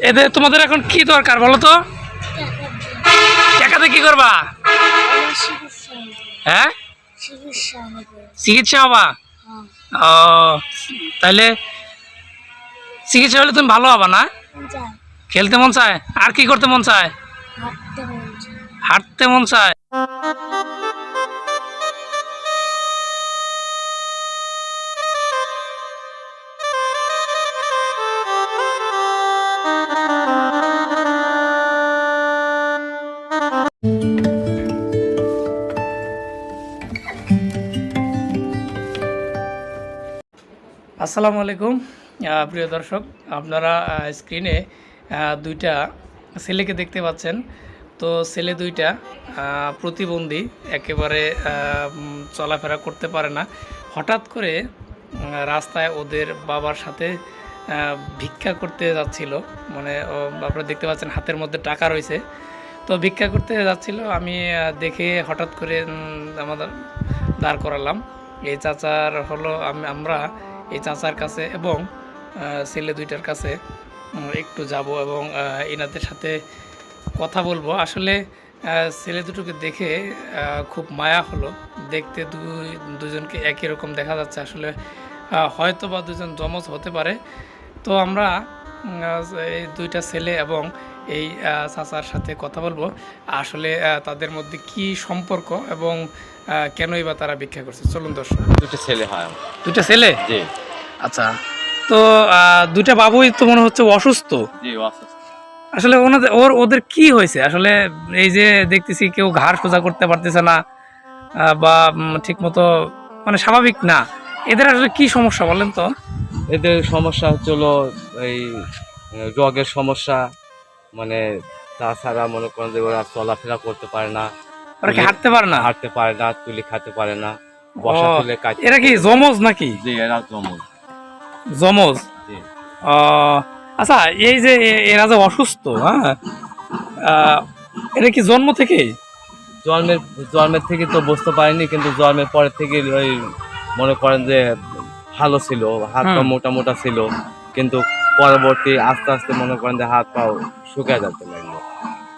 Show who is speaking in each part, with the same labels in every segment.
Speaker 1: এদের তোমাদের এখন কি দরকার বলো তো? টাকাতে কি করবা? হ্যাঁ? চিকিৎসা হবা? ও তাহলে চিকিৎসা হলে তুমি ভালো হবা না? খেলতে মন চায়? আর কি করতে মন চায়? হাঁটতে মন চায়। আসসালামু আলাইকুম প্রিয় দর্শক, আপনারা স্ক্রিনে দুইটা ছেলেকে দেখতে পাচ্ছেন। তো ছেলে দুইটা প্রতিবন্ধী, একেবারে চলাফেরা করতে পারে না। হঠাৎ করে রাস্তায় ওদের বাবার সাথে ভিক্ষা করতে যাচ্ছিল। মানে আপনারা দেখতে পাচ্ছেন হাতের মধ্যে টাকা রয়েছে। তো ভিক্ষা করতে যাচ্ছিল, আমি দেখে হঠাৎ করে আমাদের দাঁড় করালাম। এই চাচার হলো আমরা এই চাচার কাছে এবং ছেলে দুইটার কাছে একটু যাব এবং এনাদের সাথে কথা বলব। আসলে ছেলে দুটোকে দেখে খুব মায়া হলো। দেখতে দুই, দুজনকে একই রকম দেখা যাচ্ছে। আসলে হয়তো বা দুজন জমজ হতে পারে। তো আমরা এই দুইটা ছেলে এবং এই চাচার সাথে কথা বলব। আসলে তাদের মধ্যে কি সম্পর্ক এবং কেনই বা তারা ভিক্ষা করছে? চলুন দর্শক।
Speaker 2: দুটো ছেলে হয়
Speaker 1: দুইটা ছেলে?
Speaker 2: জি।
Speaker 1: আচ্ছা তো দুইটা বাবুই তো মনে হচ্ছে অসুস্থ।
Speaker 2: জি অসুস্থ।
Speaker 1: আসলে ওনাদের ওর ওদের কি হয়েছে? আসলে এই যে দেখতেছি কেউ ঘাড় সোজা করতে পারতেছে না বা ঠিকমতো মানে স্বাভাবিক না। এদের আসলে কি সমস্যা বলেন তো?
Speaker 2: এদের সমস্যা হচ্ছিল এই রোগের সমস্যা মানে তাছাড়া মনে করেন যে ওরা চলাফেরা করতে পারে না।
Speaker 1: ওরা কি হাঁটতে পারে না?
Speaker 2: হাঁটতে পারে না তুলি খাতে পারে না বসা তুলে কাজ
Speaker 1: এরা কি জমজ নাকি?
Speaker 2: জি এরা জমজ
Speaker 1: জমজ আচ্ছা এই যে এরা যে অসুস্থ হ্যাঁ? কি জন্ম থেকেই?
Speaker 2: জন্মের জন্মের থেকে তো বুঝতে পারিনি কিন্তু জন্মের পরের থেকে ওই মনে করেন যে ভালো ছিল হাত পা মোটা মোটা ছিল কিন্তু পরবর্তী আস্তে আস্তে মনে করেন যে হাত পাও শুকিয়ে যেতে লাগল তা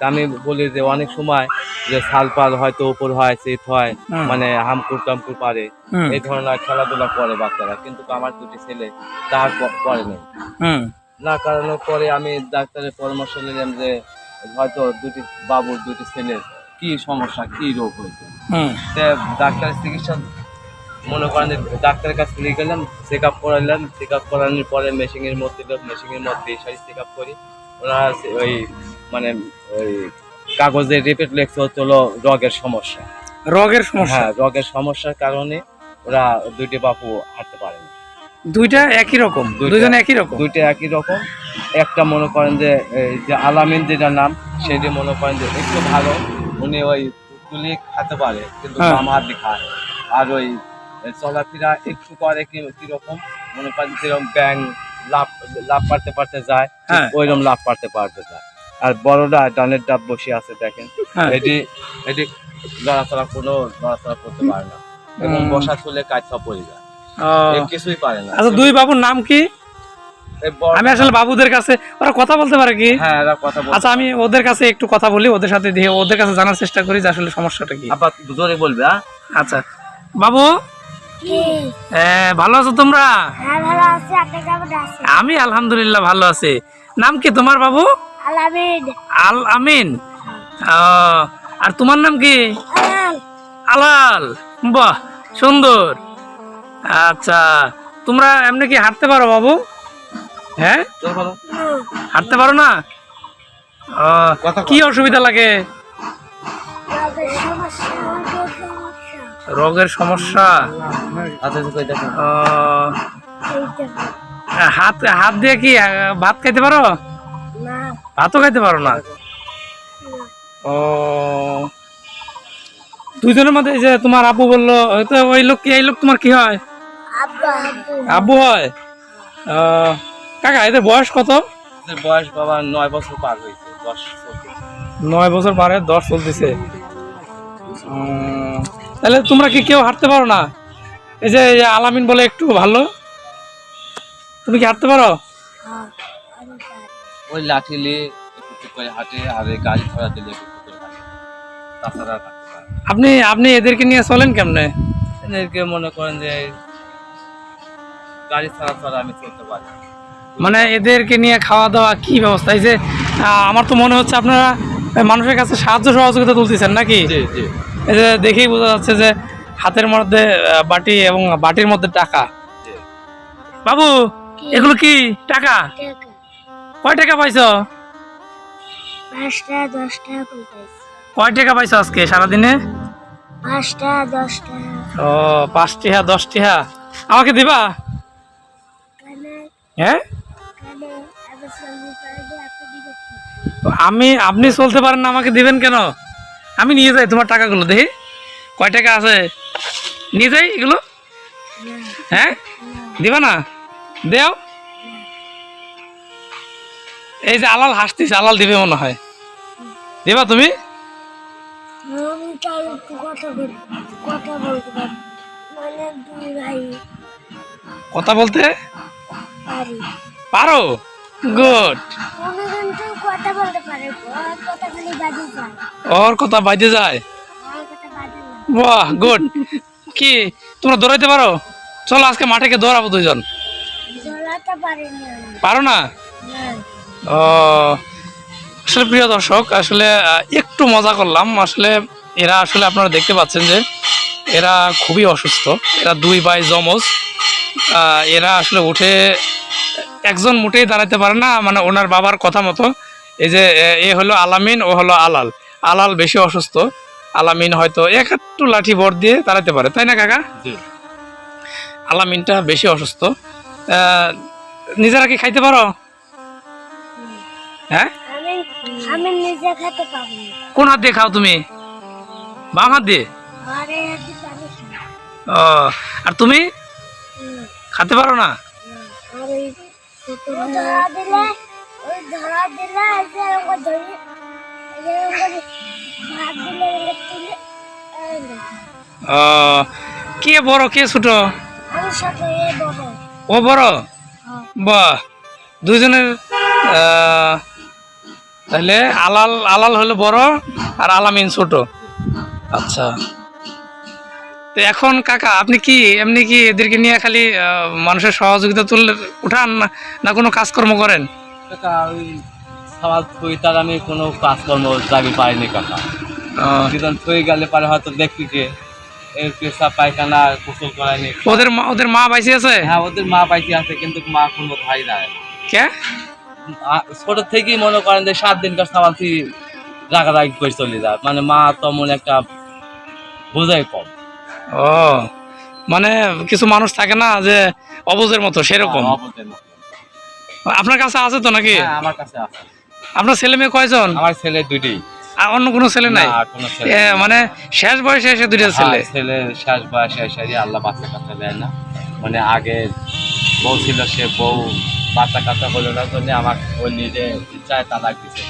Speaker 2: আমি বলি যে অনেক সময় যে ছাল পাল হয়তো উপর হয় শীত হয় মানে হামকুর টামকুর পারে। এই ধরনের খেলাধুলা করে বাচ্চারা। কিন্তু আমার দুটি ছেলে তার করে নেই। না কারণে পরে আমি ডাক্তারের পরামর্শ নিলাম যে হয়তো দুটি বাবুর দুটি ছেলের কি সমস্যা কি রোগ হয়েছে। ডাক্তারের চিকিৎসা মনে করেন যে ডাক্তারের কাছে নিয়ে গেলাম চেক আপ করালাম। চেক আপ করানোর পরে মেশিনের মধ্যে মেশিনের মধ্যে সারি চেক আপ করি। সে- ওই মানে ওই কাগজে রিপোর্ট লেখছে হচ্ছে হলো রগের সমস্যা।
Speaker 1: রগের সমস্যা?
Speaker 2: হ্যাঁ রগের সমস্যার কারণে ওরা দুইটি বাপু হাঁটতে পারে না।
Speaker 1: দুইটা একই রকম। দুইজন একই রকম?
Speaker 2: দুইটা একই রকম। একটা মনে করেন যে যে আলামিন যেটার নাম সেটি মনে করেন যে একটু ভালো উনি ওই তুলি খাতে পারে কিন্তু
Speaker 1: হ্যাঁ।
Speaker 2: বাম হাত খায়। আর ওই চলাফেরা একটু করে কি কীরকম মনে করেন যেরকম ব্যাং লাভ লাভ পারতে পারতে যায়
Speaker 1: হ্যাঁ।
Speaker 2: ওইরকম লাভ পারতে পারতে যায়। আর বড়রা ডানের ডাব বসে আছে দেখেন।
Speaker 1: হ্যাঁ।
Speaker 2: এটি এটি লড়াচড়া কোনো লড়াচড়া করতে পারে না। এবং বসা চলে কাজ সব পড়ে যায়। কিছুই পারে না।
Speaker 1: আচ্ছা দুই বাবুর নাম কি? আমি আসলে বাবুদের কাছে ওরা কথা বলতে পারে কি?
Speaker 2: হ্যাঁ কথা
Speaker 1: আচ্ছা আমি ওদের কাছে একটু কথা বলি ওদের সাথে দিয়ে ওদের কাছে জানার চেষ্টা করি যে আসলে সমস্যাটা কি।
Speaker 2: জোরে বলবে হ্যাঁ?
Speaker 1: আচ্ছা। বাবু? ভালো আছো তোমরা?
Speaker 3: হ্যাঁ
Speaker 1: আমি আলহামদুলিল্লাহ ভালো আছি। নাম কি তোমার বাবু? আল আমিন আর তোমার নাম কি?
Speaker 3: আলাল।
Speaker 1: বাহ সুন্দর। আচ্ছা তোমরা এমনি কি হাঁটতে পারো বাবু? হ্যাঁ? হাঁটতে পারো না? কি অসুবিধা লাগে? রোগের সমস্যা হাত হাত দিয়ে কি ভাত খাইতে পারো? ভাতও খাইতে পারো না? ও। দুইজনের মধ্যে এই যে তোমার আব্বু বলল ওই তো ওই লোক কি এই লোক তোমার কি হয়?
Speaker 3: আব্বা
Speaker 1: হয়? কাকা এদের বয়স কত?
Speaker 2: বয়স বাবা নয় বছর পার হয়েছে দশ
Speaker 1: নয় বছর পারে দশ চলতেছে। উম, তাহলে তোমরা কি কেউ হাঁটতে পারো না? এই যে এই আলামিন বলে একটু ভালো। তুমি কি হাঁটতে পারো?
Speaker 3: হ্যাঁ। পারি।
Speaker 2: ওই লাঠি নিয়ে একটু একটু করে হাঁটে আর এই গাড়ি ঘোড়া দিলে একটু একটু করে হাঁটে। তাছাড়া আর হাঁটতে পারে না।
Speaker 1: আপনি আপনি এদেরকে নিয়ে চলেন কেমনে?
Speaker 2: এদেরকে মনে করেন যে গাড়ি ছাড়া ছাড়া আমি চলতে পারি না।
Speaker 1: মানে এদেরকে নিয়ে খাওয়া দাওয়া কি ব্যবস্থা? এই যে আহ, আমার তো মনে হচ্ছে আপনারা মানুষের কাছে সাহায্য সহযোগিতা তুলতেছেন নাকি?
Speaker 2: জি জি।
Speaker 1: এই যে দেখেই বোঝা যাচ্ছে যে হাতের মধ্যে আহ, বাটি এবং বাটির মধ্যে টাকা।
Speaker 2: জি।
Speaker 1: বাবু এগুলো কি টাকা?
Speaker 3: টাকা।
Speaker 1: কয় টাকা পাইছো?
Speaker 3: পাঁচটা দশ টাকা করে পাইছি
Speaker 1: কয় টাকা পাইছো আজকে সারাদিনে?
Speaker 3: পাঁচটা দশ টাকা
Speaker 1: ও পাঁচ টিহা দশ টিহা আমাকে দিবা? হ্যাঁ? আমি আপনি চলতে পারেন না আমাকে দিবেন কেন? আমি নিয়ে যাই তোমার টাকাগুলো দেখি। কয় টাকা আছে? নিয়ে যাই এগুলো? হ্যাঁ? দিবা না? দেও। এই যে আলাল হাসতিস আলাল দিবে মনে হয়। দিবা তুমি?
Speaker 3: কথা বলতে পারি। মানে পারি।
Speaker 1: গুড।
Speaker 3: ওর কথা
Speaker 1: বাইতে যায়। বাহ গুড। কি তোমরা দৌড়াইতে পারো? চলো আজকে মাঠে গিয়ে দৌড়াবো
Speaker 3: আমি।
Speaker 1: পারো না। আসলে প্রিয় দর্শক আসলে একটু মজা করলাম। আসলে এরা আসলে আপনারা দেখতে পাচ্ছেন যে এরা খুবই অসুস্থ। এরা দুই ভাই জমজ এরা আসলে উঠে একজন মুঠেই দাঁড়াতে পারে না মানে ওনার বাবার কথা মতো। এই যে এ- এ হলো আলামিন ও হলো আলাল। আলাল বেশি অসুস্থ। আলামিন হয়তো এক একটু লাঠি ভর দিয়ে দাঁড়াতে পারে। তাই না কাকা? আলামিনটা বেশি অসুস্থ। নিজেরা কি খাইতে পারো? হ্যাঁ?
Speaker 3: আমি আমি নিজে খেতে পারি
Speaker 1: কোন হাত দিয়ে খাও তুমি? বাম হাত দিয়ে? ও আর তুমি? খাতে পারো না? কে বড় কে ছোট? ও বড়। বাহ। দুজনের তাহলে আলাল আলাল হলো বড় আর আলামিন ছোট। আচ্ছা। তো এখন কাকা আপনি কি এমনি কি এদেরকে নিয়ে খালি মানুষের সহযোগিতা তুললে উঠান না- কোনো কাজকর্ম করেন?
Speaker 2: কাকা ওই খাওয়া থই তার আমি কোনো কাজকর্ম দাবি পাইনি কাকা। দুজন থই গেলে পারে হয়তো দেখবি যে পেশা পায়খানা গোসল করায়নি।
Speaker 1: ওদের মা ওদের মা বাইসে আছে?
Speaker 2: হ্যাঁ ওদের মা পাইতে আছে কিন্তু মা কোনো ধাই নাই।
Speaker 1: কে?
Speaker 2: ছোট থেকেই মনে করেন যে সাত দিনকার সামান্তি রাগারাগি করে চলে যায় মানে মা তেমন একটা বোঝাই কম।
Speaker 1: ও মানে কিছু মানুষ থাকে না যে অবুজের মতো সেরকম। আপনার কাছে আছে তো নাকি?
Speaker 2: হ্যাঁ, আমার কাছে আছে।
Speaker 1: আপনার ছেলে মেয়ে কয়জন?
Speaker 2: আমার ছেলে দুটি
Speaker 1: আর অন্য কোনো ছেলে নাই?
Speaker 2: ছেলে
Speaker 1: মানে শেষ বয়সে এসে দুইটা ছেলে
Speaker 2: হ্যাঁ, ছেলে। শেষ বয়সে এসে আল্লাহ বাচ্চা কাচ্চা দেয় না। মানে আগে বউ ছিল সে বউ বাচ্চা কাচ্চা হলো না জন্য আমার ওই নিজে ইচ্ছায় তালাক দিছে।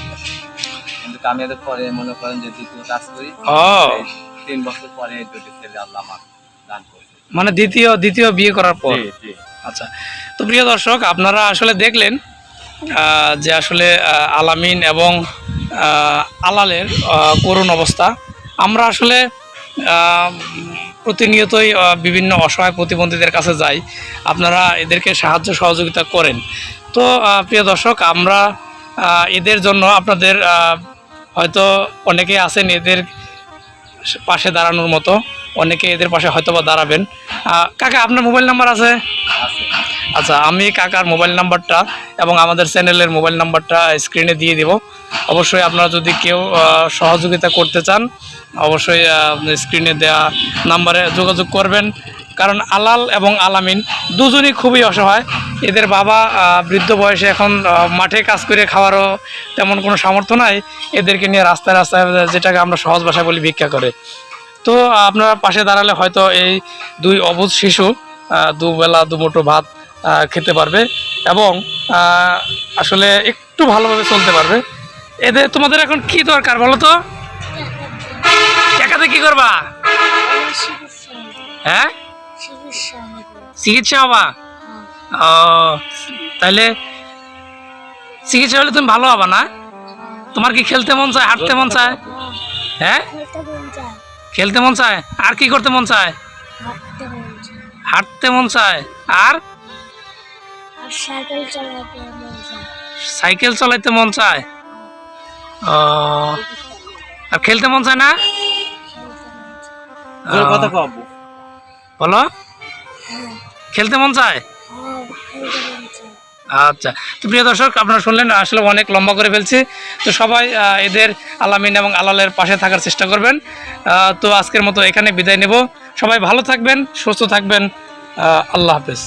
Speaker 2: কিন্তু আমি এদের পরে মনে করেন যে দ্বিতীয় কাজ করি? তিন বছর পরে দুটি ছেলে আল্লাহ আমার দান করছে
Speaker 1: মানে দ্বিতীয় দ্বিতীয় বিয়ে করার পর? আচ্ছা। তো প্রিয় দর্শক আপনারা আসলে দেখলেন আহ, যে আসলে আলামিন এবং আহ, আলালের করুণ অবস্থা। আমরা আসলে আহ, প্রতিনিয়তই বিভিন্ন অসহায় প্রতিবন্ধীদের কাছে যাই। আপনারা এদেরকে সাহায্য সহযোগিতা করেন। তো প্রিয় দর্শক, আমরা এদের জন্য আপনাদের হয়তো অনেকে আছেন এদের পাশে দাঁড়ানোর মতো। অনেকে এদের পাশে হয়তো বা দাঁড়াবেন কাকা, আপনার মোবাইল নাম্বার আছে। আচ্ছা আমি কাকার মোবাইল নাম্বারটা এবং আমাদের চ্যানেলের মোবাইল নাম্বারটা স্ক্রিনে দিয়ে দিব। অবশ্যই আপনারা যদি কেউ সহযোগিতা করতে চান, অবশ্যই স্ক্রিনে দেওয়া নাম্বারে যোগাযোগ করবেন। কারণ আলাল এবং আলামিন দুজনই খুবই অসহায়। এদের বাবা বৃদ্ধ বয়সে এখন মাঠে কাজ করে খাওয়ারও তেমন কোনো সামর্থ্য নাই। এদেরকে নিয়ে রাস্তায় রাস্তায় যেটাকে আমরা সহজ ভাষায় বলি, ভিক্ষা করে। তো, আপনারা পাশে দাঁড়ালে হয়তো এই দুই অবুধ শিশু দুবেলা দুমুঠো ভাত খেতে পারবে এবং আসলে একটু ভালোভাবে চলতে পারবে। এদের, তোমাদের এখন কি দরকার বলো তো? টাকাতে কি করবা। হ্যাঁ?
Speaker 3: চিকিৎসা হবা।
Speaker 1: ও তাহলে চিকিৎসা হলে তুমি ভালো হবে না? তোমার কি খেলতে মন চায়, হাঁটতে মন চায়? হ্যাঁ?
Speaker 3: খেলতে মন চায়?
Speaker 1: আর কি করতে মন চায়?
Speaker 3: হাঁটতে মন চায়।
Speaker 1: আর?
Speaker 3: সাইকেল চালাতে মন চায়।
Speaker 1: সাইকেল চালাইতে মন চায়? ও আর খেলতে মন চায় না?
Speaker 2: কথা কব
Speaker 1: বলো?
Speaker 3: হ্যাঁ।
Speaker 1: খেলতে মন চায়?
Speaker 3: হ্যাঁ খেলতে মন চায়।
Speaker 1: আচ্ছা তো প্রিয় দর্শক আপনারা শুনলেন আসলে অনেক লম্বা করে ফেলছি। তো সবাই এদের আলামিন এবং আলালের পাশে থাকার চেষ্টা করবেন। আহ, তো আজকের মতো এখানে বিদায় নেব। সবাই ভালো থাকবেন সুস্থ থাকবেন। আল্লাহ হাফেজ।